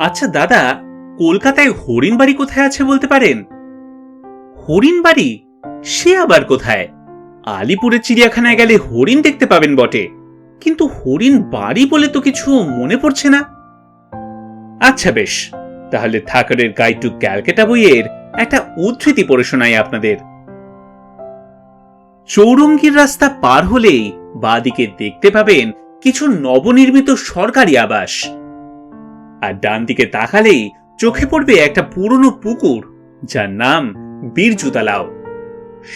আচ্ছা দাদা, কলকাতায় হরিণ বাড়ি কোথায় আছে বলতে পারেন? হরিণ বাড়ি? সে আবার কোথায়? আলিপুরের চিড়িয়াখানায় গেলে হরিণ দেখতে পাবেন বটে। কিন্তু হরিণ বাড়ি বলে তো কিছু মনে পড়ছে না। আচ্ছা বেশ, তাহলে থাকারের গাইড টু ক্যালকাটা বইয়ের একটা উদ্ধৃতি পড়ে শোনাই আপনাদের। চৌরঙ্গীর রাস্তা পার হলেই বাদিকে দেখতে পাবেন কিছু নবনির্মিত সরকারি আবাস। আর ডান দিকে তাকালেই চোখে পড়বে একটা পুরনো পুকুর, যার নাম বীরজুতালাও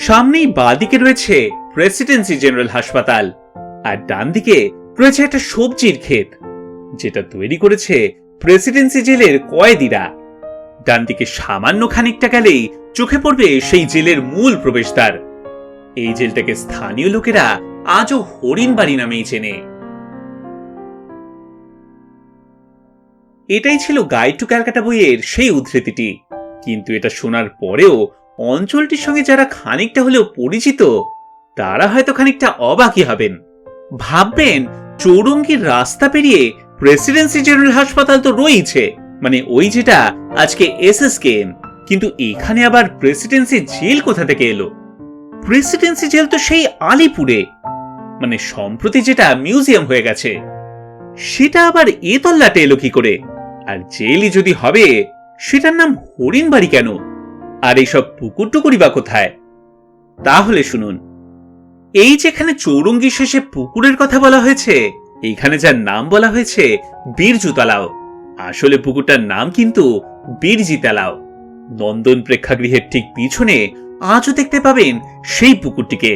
সামনেই বাদিকে রয়েছে প্রেসিডেন্সি জেনারেল হাসপাতাল, আর ডান দিকে রয়েছে একটা সবজির ক্ষেত, যেটা তৈরি করেছে প্রেসিডেন্সি জেলের কয়েদিরা। ডান দিকে সামান্য খানিকটা গেলেই চোখে পড়বে সেই জেলের মূল প্রবেশদ্বার। এই জেলটাকে স্থানীয় লোকেরা আজও হরিণবাড়ি নামেই চেনে। এটাই ছিল গাইড টু ক্যালকাটা বইয়ের সেই উদ্ধৃতিটি। কিন্তু এটা শোনার পরেও অঞ্চলটির সঙ্গে যারা খানিকটা হলেও পরিচিত, তারা হয়তো খানিকটা অবাকই হবেন। ভাববেন, চৌরঙ্গির রাস্তা পেরিয়ে প্রেসিডেন্সি জেনারেল হাসপাতাল তো রয়েছে মানে ওই যেটা আজকে এস এসএসকেএম কিন্তু এখানে আবার প্রেসিডেন্সি জেল কোথা থেকে এলো? প্রেসিডেন্সি জেল তো সেই আলিপুরে মানে সম্প্রতি যেটা মিউজিয়াম হয়ে গেছে। সেটা আবার এ তল্লাটে এলো কি করে? আর জেলই যদি হবে, সেটার নাম হরিণবাড়ি কেন? আর এইসব পুকুর টুকুরি বা কোথায়? তাহলে শুনুন, এই যেখানে চৌরঙ্গি শেষে পুকুরের কথা বলা হয়েছে, এইখানে যার নাম বলা হয়েছে বীরজু তালাও। আসলে পুকুরটার নাম কিন্তু বীরজি তালাও। নন্দন প্রেক্ষাগৃহের ঠিক পিছনে আজও দেখতে পাবেন সেই পুকুরটিকে।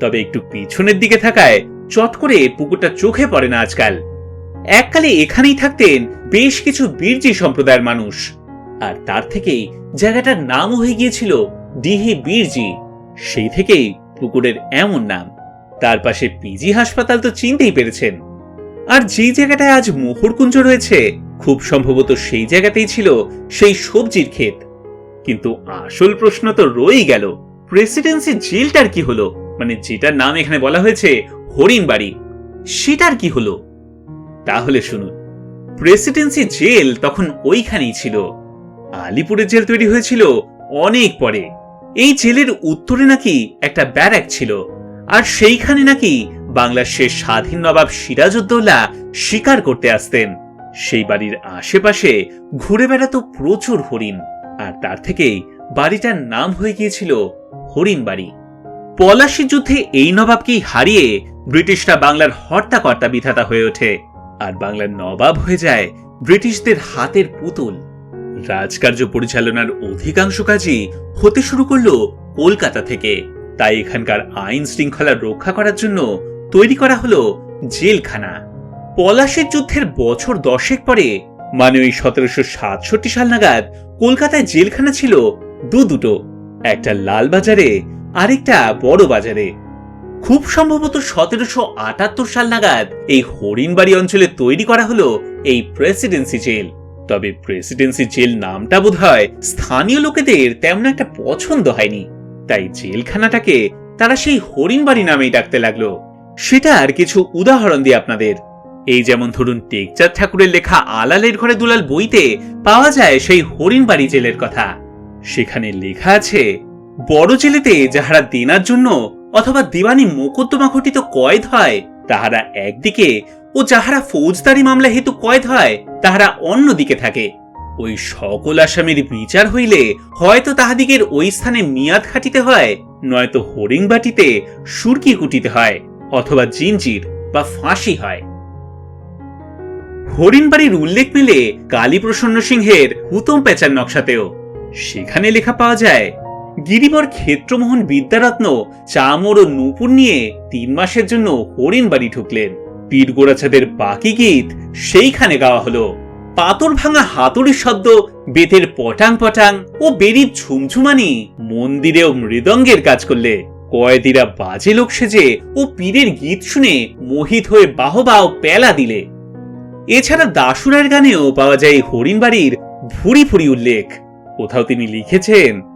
তবে একটু পিছনের দিকে থাকায় চট করে পুকুরটা চোখে পড়ে না আজকাল। এককালে এখানেই থাকতেন বেশ কিছু বীরজি সম্প্রদায়ের মানুষ। আর তার থেকেই জায়গাটার নামও হয়ে গিয়েছিল ডিহি বীরজি। সেই থেকেই পুকুরের এমন নাম। তার পাশে পিজি হাসপাতাল তো চিনতেই পেরেছেন। আর যে জায়গাটায় আজ মোহরকুঞ্জ রয়েছে, খুব সম্ভবত সেই জায়গাতেই ছিল সেই সবজির ক্ষেত। কিন্তু আসল প্রশ্ন তো রয়েই গেল, প্রেসিডেন্সি জেলটার কি হলো? মানে যেটার নাম এখানে বলা হয়েছে হরিণবাড়ি, সেটার কি হলো? তাহলে শুনুন। প্রেসিডেন্সি জেল তখন ওইখানেই ছিল। আলিপুরের জেল তৈরি হয়েছিল অনেক পরে। এই জেলের উত্তরে নাকি একটা ব্যারাক ছিল। আর সেইখানে নাকি বাংলার শেষ স্বাধীন নবাব সিরাজউদ্দৌলা শিকার করতে আসতেন। সেই বাড়ির আশেপাশে ঘুরে বেড়াতো প্রচুর হরিণ। আর তার থেকেই বাড়িটার নাম হয়ে গিয়েছিল হরিণ বাড়ি। পলাশি যুদ্ধে এই নবাবকেই হারিয়ে ব্রিটিশরা বাংলার হর্তাকর্তা বিধাতা হয়ে ওঠে। আর বাংলার নবাব হয়ে যায় ব্রিটিশদের হাতের পুতুল। রাজকার্য পরিচালনার অধিকাংশ কাজই হতে শুরু করল কলকাতা থেকে। তাই এখানকার আইন শৃঙ্খলা রক্ষা করার জন্য তৈরি করা হলো জেলখানা। পলাশের যুদ্ধের বছর দশেক পরে মানে ওই সতেরোশো সাতষট্টি সাল নাগাদ, কলকাতায় জেলখানা ছিল দু দুটো একটা লাল বাজারে, আরেকটা বড় বাজারে। খুব সম্ভবত সতেরোশো আটাত্তর সাল নাগাদ এই হরিণবাড়ি অঞ্চলে তৈরি করা হলো এই প্রেসিডেন্সি জেল। তবে প্রেসিডেন্সি জেল নামটা বোধ হয় স্থানীয় লোকেদের তেমন একটা পছন্দ হয়নি। তাই জেলখানাটাকে তারা সেই হরিণবাড়ি নামেই ডাকতে লাগল। সেটার কিছু উদাহরণ দিই আপনাদের। এই যেমন ধরুন, টেকচাঁদ ঠাকুরের লেখা আলালের ঘরে দুলাল বইতে পাওয়া যায় সেই হরিণবাড়ি জেলের কথা। সেখানে লেখা আছে, বড় জেলেতে যাহারা দেনার জন্য অথবা দিওয়ানি মোকদ্দমা ঘটিত কয়েদ হয়, তাহারা একদিকে ও যাহারা ফৌজদারি মামলা হেতু কয়েদ হয়, তাহারা অন্যদিকে থাকে। ওই সকল আসামির বিচার হইলে হয়তো তাহাদিগের ওই স্থানে মিয়াদ খাটিতে হয়, নয়তো হরিংবাটিতে সুরকি কুটিতে হয়, অথবা জিনজির বা ফাঁসি হয়। হরিণবাড়ির উল্লেখ মেলে কালীপ্রসন্ন সিংহের হুতম পেঁচার নকশাতেও। সেখানে লেখা পাওয়া যায় গিরিবর ক্ষেত্রমোহন বিদ্যারত্ন, চামর ও নূপুর নিয়ে তিন মাসের জন্য হরিণবাড়ি ঢুকলেন। পীর গোড়াচাঁদের বাকি গীত সেইখানে গাওয়া হলো। পাতর ভাঙা হাতুড়ির শব্দ, বেতের পটাং পটাং ও বেরির ঝুমঝুমানি মন্দিরেও মৃদঙ্গের কাজ করলে। কয়েদিরা বাজে লোক সেজে ও পীরের গীত শুনে মোহিত হয়ে বাহবা ও পেলা দিলে। এছাড়া দাসুরার গানেও পাওয়া যায় হরিণবাড়ির ভুরি ফুরি উল্লেখ। কোথাও তিনি লিখেছেন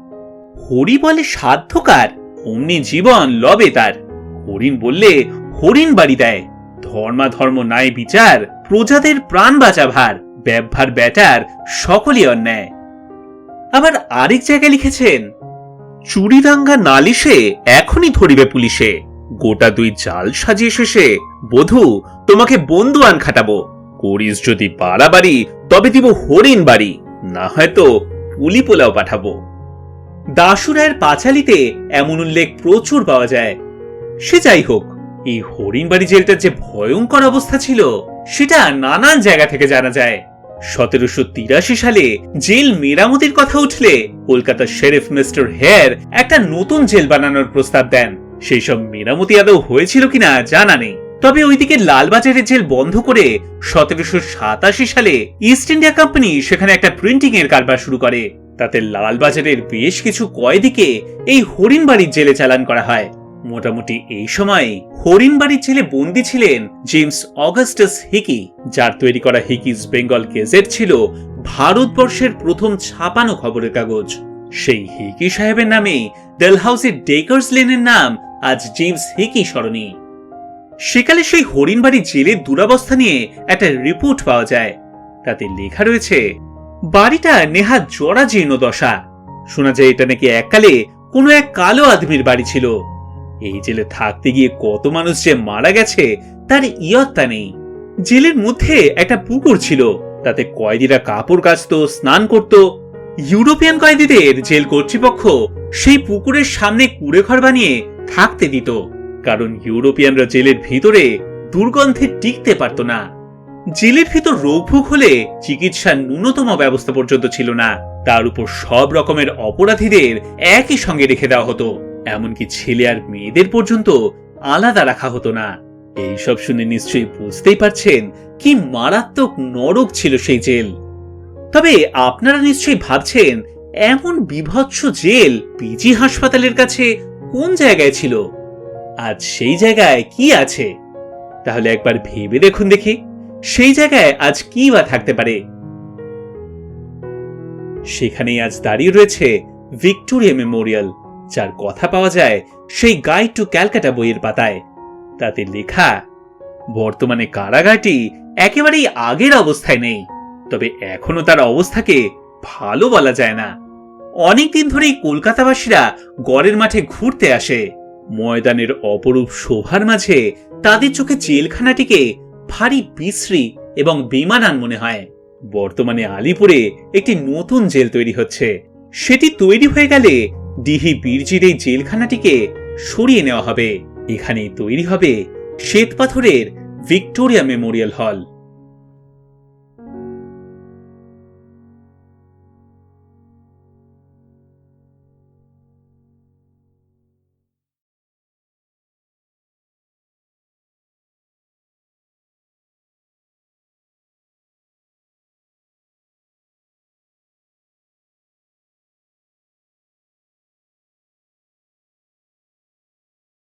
হরি বলে সাধ্যকার, অমনি জীবন লবে তার। হরিণ বললে, হরিণ বাড়ি দেয়। ধর্মা ধর্ম নাই বিচার, প্রজাদের প্রাণ বাঁচা ভার, ব্যবহার ব্যাটার সকলই অন্যায়। আবার আরেক জায়গায় লিখেছেন, চুরিদাঙ্গা নালিশে এখনই ধরিবে পুলিশে। গোটা দুই জাল সাজিয়ে শেষে, বধূ, তোমাকে বন্ধু আন খাটাবো। করিস যদি বাড়াবাড়ি, তবে দিব হরিণ বাড়ি। না হয়তো পুলি পোলাও পাঠাবো। দাসুরায়ের পাঁচালিতে এমন উল্লেখ প্রচুর পাওয়া যায়। সে যাই হোক, এই হরিণবাড়ি জেলটার যে ভয়ঙ্কর অবস্থা ছিল, সেটা নানান জায়গা থেকে জানা যায়। সতেরোশো তিরাশি সালে জেল মেরামতির কথা উঠলে কলকাতার শেরিফ মিস্টার হেয়ার একটা নতুন জেল বানানোর প্রস্তাব দেন। সেই সব মেরামতি আদৌ হয়েছিল কিনা জানা নেই। তবে ওইদিকে লালবাজারের জেল বন্ধ করে সতেরোশো সাতাশি সালে ইস্ট ইন্ডিয়া কোম্পানি সেখানে একটা প্রিন্টিং এর কারবার শুরু করে। তাতে লালবাজারের বেশ কিছু কয়েদিকে এই হরিণবাড়ির জেলে চালান করা হয়। মোটামুটি এই সময় হরিণবাড়ির জেলে বন্দী ছিলেন জেমস অগাস্টাস হিকি, যার তৈরি করা হিকিস বেঙ্গল গেজেট ছিল ভারতবর্ষের প্রথম ছাপানো খবরের কাগজ। সেই হিকি সাহেবের নামে ডেলহাউসের ডেকার্স লেনের নাম আজ জেমস হিকি স্মরণী সেকালে সেই হরিণবাড়ি জেলের দুরাবস্থা নিয়ে একটা রিপোর্ট পাওয়া যায়। তাতে লেখা রয়েছে বাড়িটা নেহাত জরাজীর্ণ দশা। শোনা যায় এটা নাকি এককালে কোনো এক কালো আদমির বাড়ি ছিল। এই জেলে থাকতে গিয়ে কত মানুষ যে মারা গেছে, তার ইয়ত্তা নেই। জেলের মধ্যে একটা পুকুর ছিল, তাতে কয়েদিরা কাপড় কাচত, স্নান করত। ইউরোপিয়ান কয়েদিদের জেল কর্তৃপক্ষ সেই পুকুরের সামনে কুড়ে ঘর বানিয়ে থাকতে দিত, কারণ ইউরোপিয়ানরা জেলের ভিতরে দুর্গন্ধে টিকতে পারত না। জেলের ভিতর রোগ ভোগ হলে চিকিৎসার ন্যূনতম ব্যবস্থা পর্যন্ত ছিল না। তার উপর সব রকমের অপরাধীদের একই সঙ্গে রেখে দেওয়া হতো। এমনকি ছেলে আর মেয়েদের পর্যন্ত আলাদা রাখা হতো না। এইসব শুনে নিশ্চয়ই বুঝতেই পারছেন কি মারাত্মক নরক ছিল সেই জেল। তবে আপনারা নিশ্চয়ই ভাবছেন, এমন বিভৎস জেল পিজি হাসপাতালের কাছে কোন জায়গায় ছিল? আজ সেই জায়গায় কি আছে? তাহলে একবার ভেবে দেখুন দেখি। সেই জায়গায় আজ কি বা থাকতে পারে? সেখানেই আজ দাঁড়িয়ে রয়েছে ভিক্টোরিয়া মেমোরিয়াল, যার কথা পাওয়া যায় সেই গাইড টু ক্যালকাটা বইয়ের পাতায়। তাতে লেখা, বর্তমানে কারাগারটি একেবারেই আগের অবস্থায় নেই, তবে এখনও তার অবস্থাকে ভালো বলা যায় না। অনেকদিন ধরেই কলকাতাবাসীরা গড়ের মাঠে ঘুরতে আসে। ময়দানের অপরূপ শোভার মাঝে তাদের চোখে জেলখানাটিকে ভারী বিশ্রী এবং বেমানান মনে হয়। বর্তমানে আলিপুরে একটি নতুন জেল তৈরি হচ্ছে। সেটি তৈরি হয়ে গেলে ডিহি বীরজির এই জেলখানাটিকে সরিয়ে নেওয়া হবে। এখানেই তৈরি হবে শ্বেতপাথরের ভিক্টোরিয়া মেমোরিয়াল হল।